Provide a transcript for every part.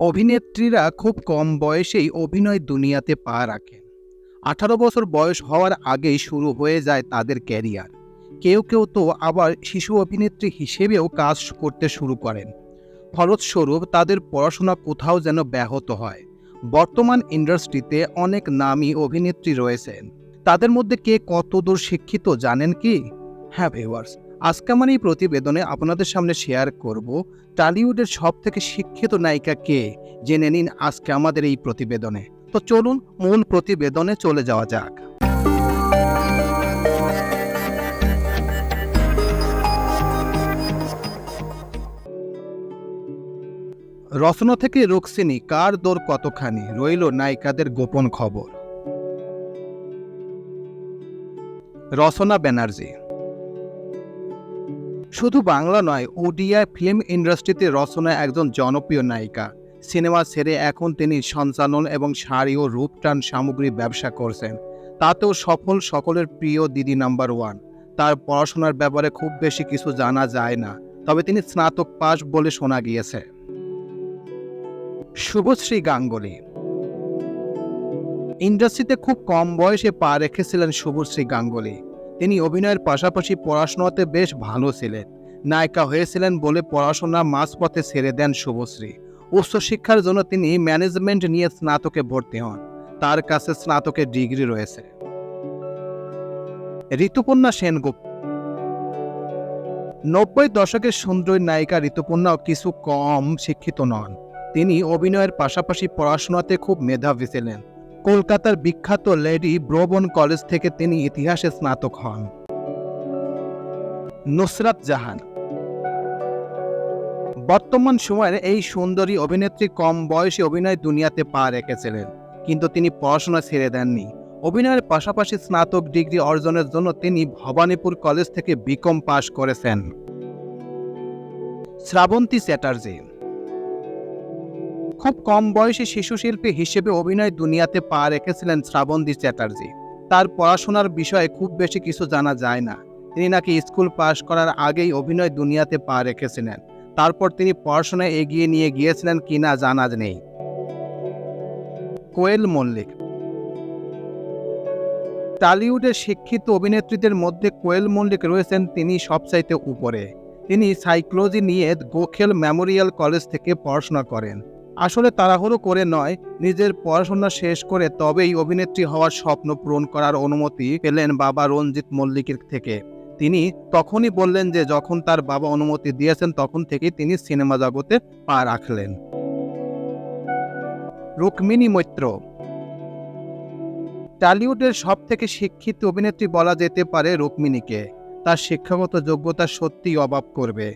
অভিনেত্রীরা খুব কম বয়সেই অভিনয় দুনিয়াতে পা রাখেন। আঠারো বছর বয়স হওয়ার আগেই শুরু হয়ে যায় তাদের ক্যারিয়ার। কেউ কেউ তো আবার শিশু অভিনেত্রী হিসেবেও কাজ করতে শুরু করেন। ফলস্বরূপ তাদের পড়াশোনা কোথাও যেন ব্যাহত হয়। বর্তমান ইন্ডাস্ট্রিতে অনেক নামী অভিনেত্রী রয়েছেন। তাদের মধ্যে কে কতদূর শিক্ষিত জানেন কি? হ্যাঁ ভিউয়ার্স আজকে আমার এই প্রতিবেদনে আপনাদের সামনে শেয়ার করব টলিউডের সব থেকে শিক্ষিত নায়িকা কে? জেনে নিন আজকে আমাদের এই প্রতিবেদনে। তো চলুন মূল প্রতিবেদনে চলে যাওয়া যাক। রচনা থেকে রুক্সিনী কার দোর কতখানি? রইল নায়িকাদের গোপন খবর। রচনা ব্যানার্জি। শুধু বাংলা নয় ওডিয়া ফিল্ম ইন্ডাস্ট্রিতে রচনা একজন জনপ্রিয় নায়িকা। সিনেমা ছেড়ে এখন তিনি সঞ্চালন এবং শাড়ি ও রূপটান সামগ্রী ব্যবসা করছেন। তাতেও সফল সকলের প্রিয় দিদি নাম্বার ওয়ান। তার পড়াশোনার ব্যাপারে খুব বেশি কিছু জানা যায় না, তবে তিনি স্নাতক পাস বলে শোনা গিয়েছে। শুভশ্রী গাঙ্গুলি। ইন্ডাস্ট্রিতে খুব কম বয়সে পা রেখেছিলেন শুভশ্রী গাঙ্গুলি। তিনি অভিনয়ের পাশাপাশি পড়াশোনাতে বেশ ভালো ছিলেন। নায়িকা হয়েছিলেন বলে পড়াশোনা মাঝপথে ছেড়ে দেন শুভশ্রী। উচ্চশিক্ষার জন্য তিনি ম্যানেজমেন্ট নিয়ে স্নাতকে ভর্তি হন। তার কাছে স্নাতকের ডিগ্রি রয়েছে। ঋতুপর্ণা সেনগুপ্ত। নব্বই দশকের সুন্দরী নায়িকা ঋতুপর্ণাও কিছু কম শিক্ষিত নন। তিনি অভিনয়ের পাশাপাশি পড়াশোনাতে খুব মেধাবী ছিলেন। কলকাতার বিখ্যাত লেডি ব্রোবন কলেজ থেকে তিনি ইতিহাসে স্নাতক হন। নুসরাত জাহান। বর্তমান সময়ের এই সুন্দরী অভিনেত্রী কম বয়সে অভিনয় দুনিয়াতে পা রেখেছিলেন, কিন্তু তিনি পড়াশোনা ছেড়ে দেননি। অভিনয়ের পাশাপাশি স্নাতক ডিগ্রি অর্জনের জন্য তিনি ভবানীপুর কলেজ থেকে বিকম পাশ করেছেন। শ্রাবন্তী চ্যাটার্জি। খুব কম বয়সে শিশু শিল্পী হিসেবে অভিনয় দুনিয়াতে পা রেখেছিলেন শ্রাবন্তী চ্যাটার্জি। তার পড়াশোনার বিষয়ে খুব বেশি কিছু জানা যায় না। তিনি নাকি স্কুল পাশ করার আগেই অভিনয় দুনিয়াতে পা রেখেছিলেন। তারপর তিনি পড়াশোনায় এগিয়ে নিয়ে গিয়েছিলেন কিনা জানা নেই। কোয়েল মল্লিক টালিউডের শিক্ষিত অভিনেত্রীদের মধ্যে কোয়েল মল্লিক রয়েছেন তিনি সবচাইতে উপরে। তিনি সাইকোলজি নিয়ে গোখেল মেমোরিয়াল কলেজ থেকে পড়াশোনা করেন। আসলে তাড়াহুড়ো করে নয়, নিজের পড়াশোনা শেষ করে তবেই অভিনেত্রী হওয়ার স্বপ্ন পূরণ করার অনুমতি পেলেন বাবা রঞ্জিত মল্লিকের থেকে। তিনি তখনই বললেন যে যখন তার বাবা অনুমতি দিয়েছেন, তখন থেকেই তিনি সিনেমা জগতে পা রাখলেন। রুক্মিণী মৈত্র। টালিউডের সব থেকে শিক্ষিত অভিনেত্রী বলা যেতে পারে রুক্মিণীকে। তার শিক্ষাগত যোগ্যতা সত্যিই অভাব করবে।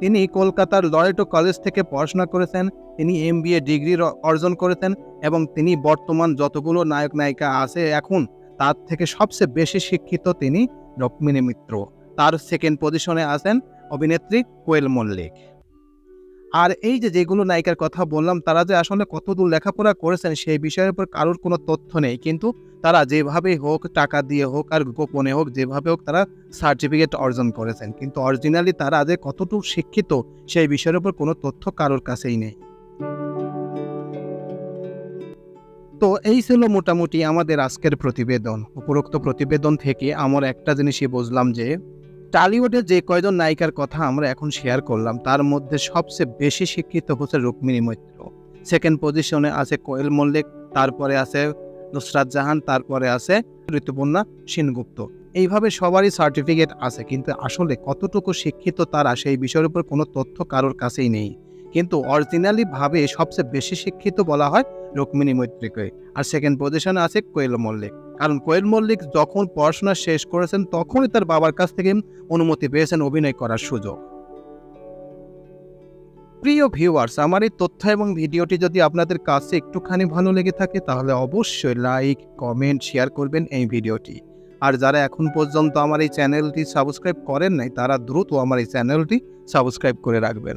তিনি কলকাতার লরেটো কলেজ থেকে পড়াশোনা করেছেন, তিনি এম ডিগ্রি অর্জন করেছেন এবং তিনি বর্তমান যতগুলো নায়ক নায়িকা আছে এখন, তার থেকে সবচেয়ে বেশি শিক্ষিত তিনি রুক্মিণী মিত্র। তার সেকেন্ড পজিশনে আছেন অভিনেত্রী কোয়েল মল্লিক। আর এই যে যেগুলো নায়িকার কথা বললাম, তারা যে আসলে কতদূর লেখাপড়া করেছেন সেই বিষয়ের উপর কারোর কোনো তথ্য নেই। কিন্তু তারা যেভাবে হোক, টাকা দিয়ে হোক আর গোপনে হোক, যেভাবে হোক তারা সার্টিফিকেট অর্জন করেছেন। কিন্তু অরিজিনালি তারা যে কতটুকু শিক্ষিত, সেই বিষয়ের উপর কোনো তথ্য কারোর কাছেই নেই। এই ছিল মোটামুটি আমাদের আজকের প্রতিবেদন। উপরোক্ত প্রতিবেদন থেকে আমার একটা জিনিসই বুঝলাম যে, টালিউডে যে কয়জন নায়িকার কথা আমরা এখন শেয়ার করলাম, তার মধ্যে সবচেয়ে বেশি শিক্ষিত হচ্ছে রুক্মিণী মৈত্র। সেকেন্ড পজিশনে আছে কোয়েল মল্লিক, তারপরে আছে নুসরাত জাহান, তারপরে আছে ঋতুপর্ণা সেনগুপ্ত। এইভাবে সবারই সার্টিফিকেট আছে, কিন্তু আসলে কতটুকু শিক্ষিত তারা সেই বিষয়ের উপর কোনো তথ্য কারোর কাছেই নেই। কিন্তু অরিজিনালি ভাবে সবচেয়ে বেশি শিক্ষিত বলা হয় রুক্মিণী মৈত্রীকে। আর সেকেন্ড পজিশনে আছে কোয়েল মল্লিক। কারণ কোয়েল মল্লিক যখন পড়াশোনা শেষ করেছেন, তখনই তার বাবার কাছ থেকে অনুমতি পেয়েছেন অভিনয় করার সুযোগ। প্রিয় ভিউয়ার্স আমার এই তথ্য এবং ভিডিওটি যদি আপনাদের কাছে একটুখানি ভালো লেগে থাকে, তাহলে অবশ্যই লাইক কমেন্ট শেয়ার করবেন এই ভিডিওটি। আর যারা এখন পর্যন্ত আমার এই চ্যানেলটি সাবস্ক্রাইব করেন নাই, তারা দ্রুত আমার এই চ্যানেলটি সাবস্ক্রাইব করে রাখবেন।